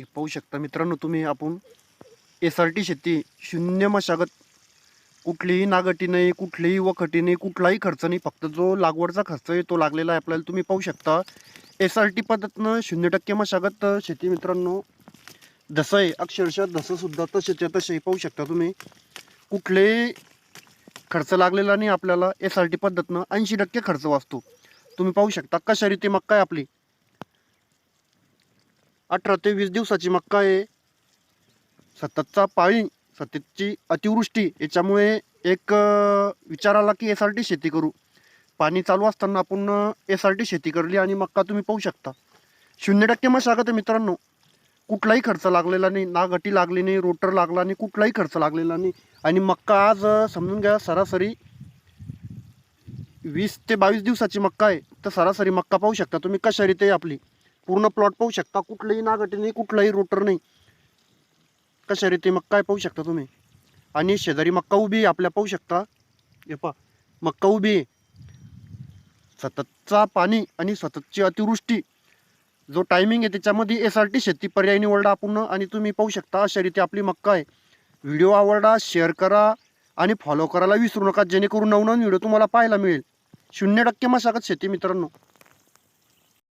हे पाहू शकता मित्रांनो तुम्ही आपण एस आर टी शेती शून्य मशागत. कुठलीही नागटी नाही कुठलीही वखटी नाही कुठलाही खर्च नाही फक्त जो लागवडचा खर्च आहे तो लागलेला आहे आपल्याला. तुम्ही पाहू शकता एस आर टी पद्धतीनं शून्य टक्के मशागत शेती मित्रांनो. जसं आहे अक्षरशः जसंसुद्धा तसेच्या तसे पाहू शकता तुम्ही. कुठलेही खर्च लागलेला नाही आपल्याला. एस आर टी पद्धतनं ऐंशी टक्के खर्च वाचतो. तुम्ही पाहू शकता कशा रीती मक्का आहे आपली. अठरा ते वीस दिवसाची मक्का आहे. सततचा पाळी सततची अतिवृष्टी याच्यामुळे एक विचार आला की एस आर टी शेती करू. पाणी चालू असताना आपण एस आर टी शेती करली आणि मक्का तुम्ही पाहू शकता. शून्य टक्के मशागत आहे मित्रांनो. कुठलाही खर्च लागलेला नाही. ना गटी लागली नाही रोटर लागला नाही कुठलाही खर्च लागलेला नाही. आणि मक्का आज समजून घ्या सरासरी वीस ते बावीस दिवसाची मक्का आहे. तर सरासरी मक्का पाहू शकता तुम्ही कशा रीते आपली. पूर्ण प्लॉट पाहू शकता. कुठलंही नागटी नाही कुठलाही रोटर नाही. कशा रीती मक्का आहे पाहू शकता तुम्ही. आणि शेजारी मक्का उभी आहे आपल्या पाहू शकता. हे पहा मक्का उभी आहे. सततचा पाणी आणि सततची अतिवृष्टी. जो टायमिंग आहे त्याच्यामध्ये एस आर टी शेती पर्याय निवडला आपण आणि तुम्ही पाहू शकता अशा रीती आपली मक्का आहे. व्हिडिओ आवडला शेअर करा आणि फॉलो करायला विसरू नका जेणेकरून नवनवीन व्हिडिओ तुम्हाला पाहायला मिळेल. शून्य टक्के मशागत शेती मित्रांनो.